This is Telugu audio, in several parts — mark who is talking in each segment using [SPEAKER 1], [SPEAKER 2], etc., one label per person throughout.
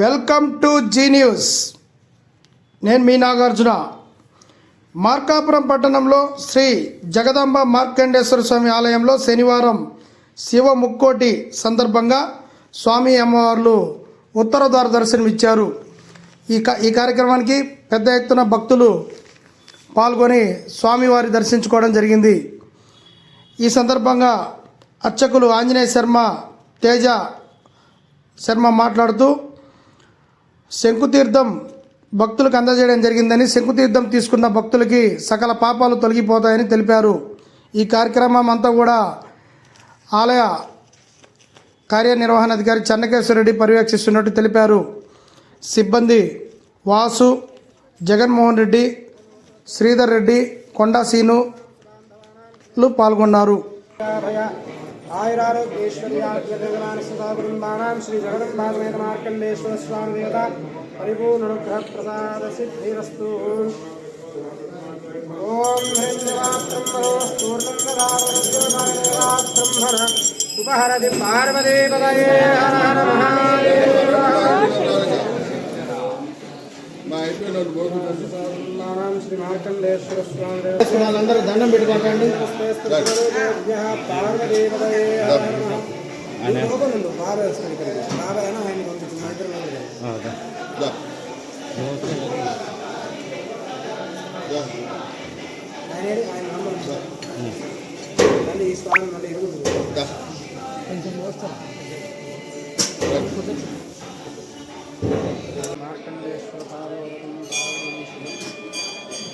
[SPEAKER 1] Welcome to G news. నేను మీ నాగార్జున. మార్కాపురం పట్టణంలో శ్రీ జగదాంబ మార్కండేశ్వర స్వామి ఆలయంలో శనివారం శివ ముక్కోటి సందర్భంగా స్వామి అమ్మవార్లు ఉత్తర ద్వార దర్శనం ఇచ్చారు ఈ క ఈ కార్యక్రమానికి పెద్ద ఎత్తున భక్తులు పాల్గొని స్వామివారి దర్శించుకోవడం జరిగింది. ఈ సందర్భంగా అర్చకులు ఆంజనేయ శర్మ తేజ శర్మ మాట్లాడుతూ శంకుతీర్థం భక్తులకు అందజేయడం జరిగిందని శంకుతీర్థం తీసుకున్న భక్తులకి సకల పాపాలు తొలగిపోతాయని తెలిపారు. ఈ కార్యక్రమం అంతా కూడా ఆలయ కార్యనిర్వహణాధికారి చెన్నకేశ్వరరెడ్డి పర్యవేక్షిస్తున్నట్టు తెలిపారు. సిబ్బంది వాసు జగన్మోహన్ రెడ్డి శ్రీధర్ రెడ్డి కొండా సీనులు పాల్గొన్నారు.
[SPEAKER 2] ఆయురారోగ్యేశ్వర్యాగ్రమానసదాకుటుంబానాం శ్రీ జగదంబాసమేత మార్కండేశ్వర స్వామి దేవత పరిపూర్ణనుగ్రహ ప్రసాద సిద్ధిరస్తు ఓం బ్రహ్మణ ఉపహరతి పార్వదేవదయే హర హర మహాదేవ నానాం శ్రీ మార్కండేశ్వర స్వామి
[SPEAKER 1] వాళ్ళందరూ దండం పెట్టుకోకండి.
[SPEAKER 2] వేస్తాను ఈ స్వామి మళ్ళీ కొంచెం మోస్తారు మార్కండేశ్వర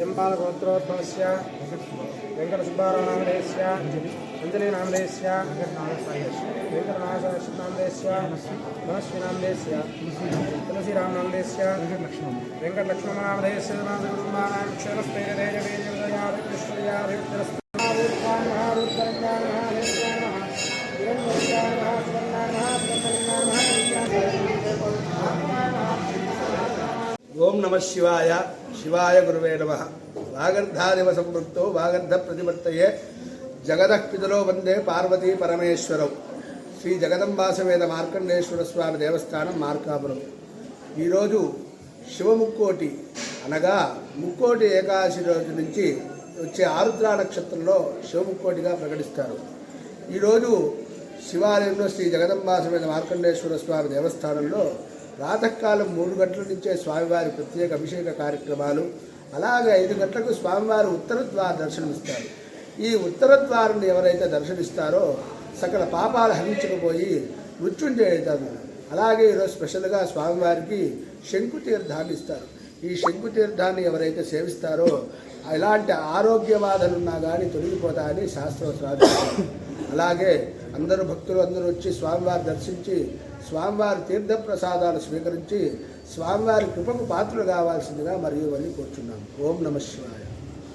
[SPEAKER 2] జంపాలగోత్రోద్భవస్య వెంకటసుబ్బారావునామదేశ్య అంజలీనామదేశ్య వెంకటనామదేశ్య మనస్వినామదేశ్య తులసిరామనామదేశ్య వెంకటలక్ష్మణనామదేశ్య కుటుంబానాం
[SPEAKER 3] ఓం నమ శివాయ. శివాయ గురువే నమ. వాగర్ధాదివ సంవృక్తో వాగర్ధ ప్రతిపత్తయే జగదఃపితలో వందే పార్వతీ పరమేశ్వరం. శ్రీ జగదంబాసవేద మార్కండేశ్వర స్వామి దేవస్థానం మార్కాపురం. ఈరోజు శివముక్కోటి అనగా ముక్కోటి ఏకాదశి రోజు నుంచి వచ్చే ఆరుద్ర నక్షత్రంలో శివముక్కోటిగా ప్రకటిస్తారు. ఈరోజు శివాలయంలో శ్రీ జగదంబాసవేద మార్కండేశ్వర స్వామి దేవస్థానంలో ప్రాతకాలం మూడు గంటల నుంచే స్వామివారి ప్రత్యేక అభిషేక కార్యక్రమాలు అలాగే ఐదు గంటలకు స్వామివారు ఉత్తరద్వార దర్శనమిస్తారు. ఈ ఉత్తరద్వారం ఎవరైతే దర్శనిస్తారో సకల పాపాలు హరించకపోయి మృత్యుంజయ అవుతారు. అలాగే ఈరోజు స్పెషల్గా స్వామివారికి శంకు తీర్థాన్ని ఇస్తారు ఈ శంకు తీర్థాన్ని ఎవరైతే సేవిస్తారో ఎలాంటి ఆరోగ్య బాధలున్నా కానీ తొలగిపోతాయని శాస్త్రం అలాగే అందరూ భక్తులు అందరూ వచ్చి స్వామివారి దర్శించి స్వామివారి తీర్థ ప్రసాదాలు స్వీకరించి స్వామివారి కృపకు పాత్రలు కావాల్సిందిగా మరియు అని కూర్చున్నాం. ఓం నమ శివాయ.